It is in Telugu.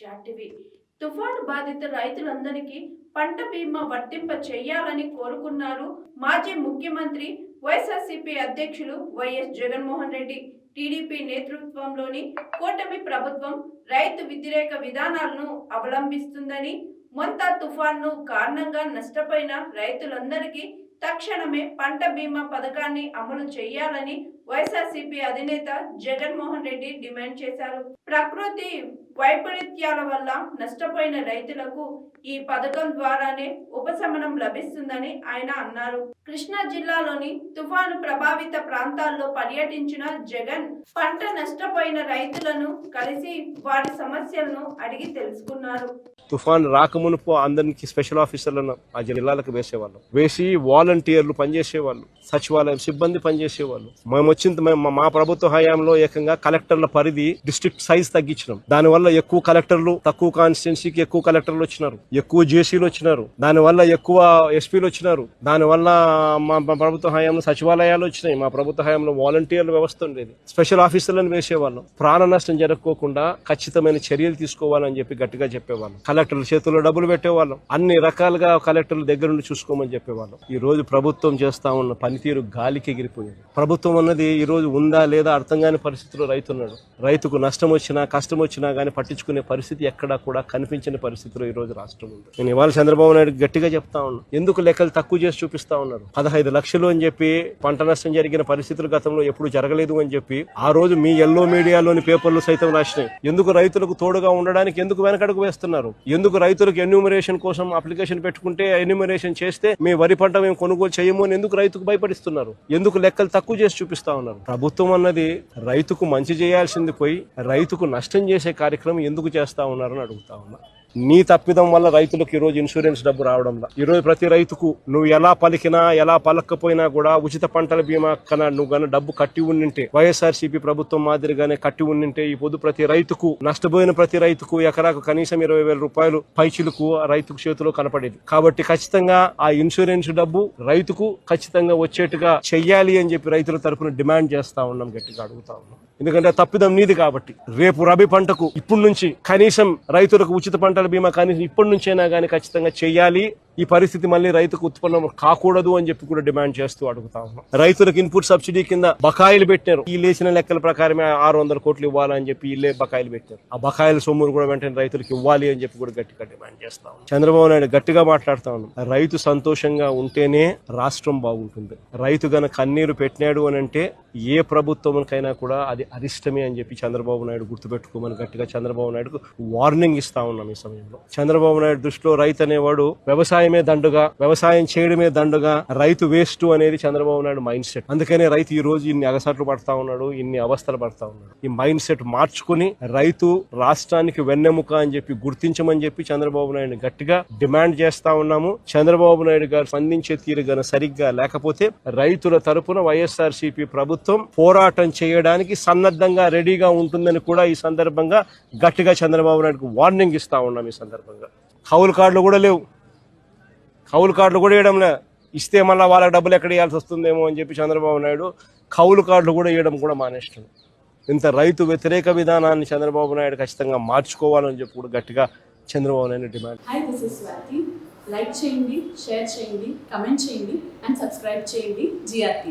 జాటివి తుఫాను బాధిత రైతులందరికీ పంట బీమా వర్తింప చేయాలని కోరుకున్నారు మాజీ ముఖ్యమంత్రి వైఎస్ఆర్సీపీ అధ్యక్షులు వైఎస్ జగన్మోహన్ రెడ్డి. టీడీపీ నేతృత్వంలోని కూటమి ప్రభుత్వం రైతు వ్యతిరేక విధానాలను అవలంబిస్తుందని మొంత తుఫాన్ను కారణంగా నష్టపోయిన రైతులందరికీ తక్షణమే పంట బీమా పథకాన్ని అమలు చేయాలని వైఎస్ఆర్సీపీ అధినేత జగన్మోహన్ రెడ్డి డిమాండ్ చేశారు. ప్రకృతి వైపరీత్యాల వల్ల నష్టపోయిన రైతులకు ఈ పథకం ద్వారానే ఉపశమనం లభిస్తుందని ఆయన అన్నారు. కృష్ణా జిల్లాలోని తుఫాను ప్రభావిత ప్రాంతాల్లో పర్యటించిన జగన్ పంట నష్టపోయిన రైతులను కలిసి వారి సమస్యలను అడిగి తెలుసుకున్నారు. తుఫాన్ రాకమునుపు అందరికి స్పెషల్ ఆఫీసర్లను ఆ జిల్లాలకు వేసేవాళ్ళం. వేసి వాలంటీర్లు పనిచేసేవాళ్ళు సచివాలయం సిబ్బంది పనిచేసేవాళ్ళు. మేము వచ్చిన మేము- మా ప్రభుత్వ హయాంలో ఏకంగా కలెక్టర్ల పరిధి డిస్ట్రిక్ట్ సైజ్ తగ్గించినాం. దానివల్ల ఎక్కువ కలెక్టర్లు తక్కువ కాన్స్టిట్యున్సీకి ఎక్కువ కలెక్టర్లు వచ్చినారు. ఎక్కువ జేసీలు వచ్చినారు. దానివల్ల ఎక్కువ ఎస్పీలు వచ్చినారు. దానివల్ల మా మా ప్రభుత్వ హయాంలో సచివాలయాలు వచ్చినాయి. మా ప్రభుత్వ హయాంలో వాలంటీర్ల వ్యవస్థ ఉండేది. స్పెషల్ ఆఫీసర్లను వేసేవాళ్ళం. ప్రాణ నష్టం జరగకోకుండా ఖచ్చితమైన చర్యలు తీసుకోవాలని చెప్పి గట్టిగా చెప్పేవాళ్ళం. కలెక్టర్ల చేతుల్లో డబ్బులు పెట్టేవాళ్ళం. అన్ని రకాలుగా కలెక్టర్ల దగ్గర నుండి చూసుకోమని చెప్పేవాళ్ళం. ఈ రోజు ప్రభుత్వం చేస్తా ఉన్న పనితీరు గాలికి ఎగిరిపోయింది. ప్రభుత్వం అన్నది ఈ రోజు ఉందా లేదా అర్థం కాని పరిస్థితిలో రైతున్నాడు రైతుకు నష్టం వచ్చినా కష్టం వచ్చినా కానీ పట్టించుకునే పరిస్థితి ఎక్కడా కూడా కనిపించని పరిస్థితిలో ఈ రోజు రాష్ట్రం ఉంది. నేను ఇవాళ చంద్రబాబు నాయుడు గట్టిగా చెప్తా ఉన్నాను ఎందుకు లెక్కలు తక్కువ చేసి చూపిస్తా ఉన్నారు? పదహైదు లక్షలు అని చెప్పి పంట నష్టం జరిగిన పరిస్థితులు గతంలో ఎప్పుడు జరగలేదు అని చెప్పి ఆ రోజు మీ ఎల్లో మీడియాలోని పేపర్లు సైతం రాసినాయి. ఎందుకు రైతులకు తోడుగా ఉండడానికి ఎందుకు వెనకడుగు వేస్తున్నారు? ఎందుకు రైతులకు ఎన్యూమరేషన్ కోసం అప్లికేషన్ పెట్టుకుంటే ఎన్యూమరేషన్ చేస్తే మీ వరి పంట మేము కొనుగోలు చేయము అని ఎందుకు రైతుకు భయపడిస్తున్నారు? ఎందుకు లెక్కలు తక్కువ చేసి చూపిస్తా ఉన్నారు? ప్రభుత్వం అన్నది రైతుకు మంచి చేయాల్సింది పోయి రైతుకు నష్టం చేసే కార్యక్రమం ఎందుకు చేస్తా ఉన్నారని అడుగుతా ఉన్నా. నీ తప్పిదం వల్ల రైతులకు ఈరోజు ఇన్సూరెన్స్ డబ్బు రావడంలా. ఈ ఈరోజు ప్రతి రైతుకు నువ్వు ఎలా పలికినా ఎలా పలకపోయినా కూడా ఉచిత పంటల బీమా కన్నా నువ్వు గన డబ్బు కట్టి ఉండింటే వైఎస్ఆర్సీపీ ప్రభుత్వం మాదిరిగానే కట్టి ఉండింటే ఈ పొద్దు ప్రతి రైతుకు నష్టపోయిన ప్రతి రైతుకు ఎకరాకు కనీసం ఇరవై వేల రూపాయలు పైచిలకు రైతుకు చేతిలో కనపడేది. కాబట్టి ఖచ్చితంగా ఆ ఇన్సూరెన్స్ డబ్బు రైతుకు ఖచ్చితంగా వచ్చేట్టుగా చెయ్యాలి అని చెప్పి రైతుల తరపున డిమాండ్ చేస్తా ఉన్నాం గట్టిగా అడుగుతా ఉన్నాం. ఎందుకంటే తప్పిదం నీది కాబట్టి. రేపు రబీ పంటకు ఇప్పటి నుంచి కనీసం రైతులకు ఉచిత పంటల బీమా కనీసం ఇప్పటి నుంచైనా కానీ ఖచ్చితంగా చేయాలి. ఈ పరిస్థితి మళ్ళీ రైతుకు ఉత్పన్నం కాకూడదు అని చెప్పి కూడా డిమాండ్ చేస్తూ అడుగుతా ఉన్నాం. రైతులకు ఇన్పుట్ సబ్సిడీ కింద బకాయిలు పెట్టారు. ఈ లేచిన లెక్కల ప్రకారమే ఆరు వందల కోట్లు ఇవ్వాలని చెప్పి ఇల్లే బకాయిలు పెట్టారు. ఆ బకాయిల సొమ్మును కూడా వెంటనే రైతులకు ఇవ్వాలి అని చెప్పి కూడా గట్టిగా డిమాండ్ చేస్తా ఉన్నాం. చంద్రబాబు నాయుడు గట్టిగా మాట్లాడుతా ఉన్నాం. రైతు సంతోషంగా ఉంటేనే రాష్ట్రం బాగుంటుంది. రైతు గన కన్నీరు పెట్టినాడు అని అంటే ఏ ప్రభుత్వంకైనా కూడా అది అరిష్టమే అని చెప్పి చంద్రబాబు నాయుడు గుర్తుపెట్టుకోమని గట్టిగా చంద్రబాబు నాయుడుకు వార్నింగ్ ఇస్తా ఉన్నాం ఈ సమయంలో. చంద్రబాబు నాయుడు దృష్టిలో రైతు అనేవాడు వ్యవసాయ వ్యవసాయమే దండుగా వ్యవసాయం చేయడమే దండుగా రైతు వేస్ట్ అనేది చంద్రబాబు నాయుడు మైండ్ సెట్ అందుకనే రైతు ఈ రోజు ఇన్ని అగసాట్లు పడతా ఉన్నాడు ఇన్ని అవస్థలు పడతా ఉన్నాడు. ఈ మైండ్ సెట్ మార్చుకుని రైతు రాష్ట్రానికి వెన్నెముక అని చెప్పి గుర్తించమని చెప్పి చంద్రబాబు నాయుడు గట్టిగా డిమాండ్ చేస్తా ఉన్నాము. చంద్రబాబు నాయుడు గారు స్పందించే తీరు గన సరిగ్గా లేకపోతే రైతుల తరపున వైఎస్ఆర్ ప్రభుత్వం పోరాటం చేయడానికి సన్నద్ధంగా రెడీగా ఉంటుందని కూడా ఈ సందర్భంగా గట్టిగా చంద్రబాబు నాయుడుకు వార్నింగ్ ఇస్తా ఉన్నాం ఈ సందర్భంగా. కౌలు కార్డులు కూడా లేవు. కౌలు కార్డులు కూడా ఇవ్వడంలే. ఇస్తే మళ్ళీ వాళ్ళకి డబ్బులు ఎక్కడ ఇవ్వాల్సి వస్తుందేమో అని చెప్పి చంద్రబాబు నాయుడు కౌలు కార్డులు కూడా వేయడం కూడా మానేస్తుంది ఇంత రైతు వ్యతిరేక విధానాన్ని చంద్రబాబు నాయుడు ఖచ్చితంగా మార్చుకోవాలని చెప్పి కూడా గట్టిగా Chandrababu Naidu demand hi this is Swathi like చేయండి షేర్ చేయండి కమెంట్ చేయండి అండ్ సబ్స్క్రైబ్ చేయండి జిఆర్టీ